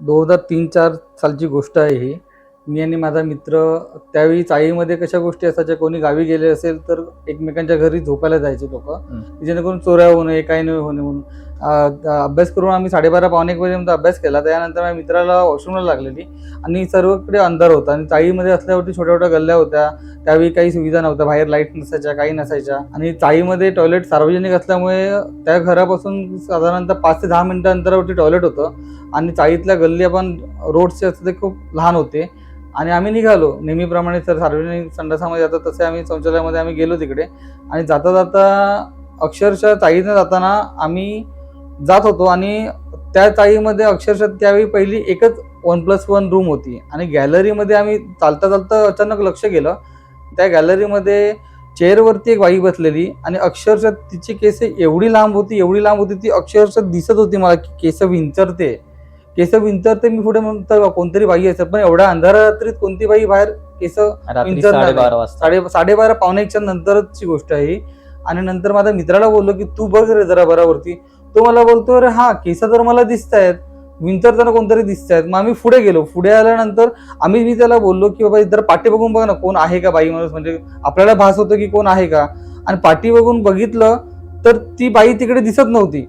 दोन हजार तीन चार सालची गोष्ट आहे ही. मी आणि माझा मित्र त्यावेळी चाळीमध्ये कशा गोष्टी असायच्या कोणी गावी गेले असेल तर एकमेकांच्या घरी झोपायला जायचे लोक. जेणेकरून चोऱ्या होऊ नये काही नाही होणे म्हणून. अभ्यास करून आम्ही साडेबारा पावणे एक वाजेपर्यंत अभ्यास केला. त्यानंतर माझ्या मित्राला वॉशरूमला लागलेली आणि सर्वकडे अंधार होता आणि चाळीमध्ये असल्यावरती छोट्या छोट्या गल्ल्या होत्या. त्यावेळी काही सुविधा नव्हत्या बाहेर लाइट नसायच्या काही नसायच्या. आणि चाळीमध्ये टॉयलेट सार्वजनिक असल्यामुळे त्या घरापासून साधारणतः पाच ते दहा मिनिटं अंतरावरती टॉयलेट होतं. आणि चाळीतल्या गल्ली आपण रोडचे असते ते खूप लहान होते. आणि आम्ही निघालो. नेहमीप्रमाणे सर सार्वजनिक संडासामध्ये जातात तसे आम्ही शौचालयामध्ये आम्ही गेलो तिकडे. आणि जाता जाता अक्षरशः चाळीनं जाताना आम्ही जात होतो आणि त्या चाळीमध्ये अक्षरशः त्यावेळी पहिली एकच वन प्लस वन रूम होती. आणि गॅलरीमध्ये आम्ही चालता चालता अचानक लक्ष गेलं. त्या गॅलरीमध्ये चेअरवरती एक बाई बसलेली आणि अक्षरशः तिची केस एवढी लांब होती एवढी लांब होती ती अक्षरशः दिसत होती मला की केस विंचरते. केस विंचरते मी पुढे म्हणतो कोणतरी बाई असेल. पण एवढ्या अंधारा रात्रीत कोणती बाई बाहेर केस साडेबारा. वाजता. साडे साडेबारा पावणे एकच्या नंतरची गोष्ट आहे. आणि नंतर माझ्या मित्राला बोललो की तू बघ रे जरा बरावरती. तो मला बोलतो अरे हा केस तर मला दिसत आहेत विंचरताना कोणतरी दिसत आहेत मग आम्ही पुढे गेलो. पुढे आल्यानंतर आम्ही मी त्याला बोललो की बाबा जर पाठी बघून बघ ना कोण आहे का बाई माणूस? म्हणजे आपल्याला भास होतो की कोण आहे का? आणि पाठी बघून बघितलं तर ती बाई तिकडे दिसत नव्हती.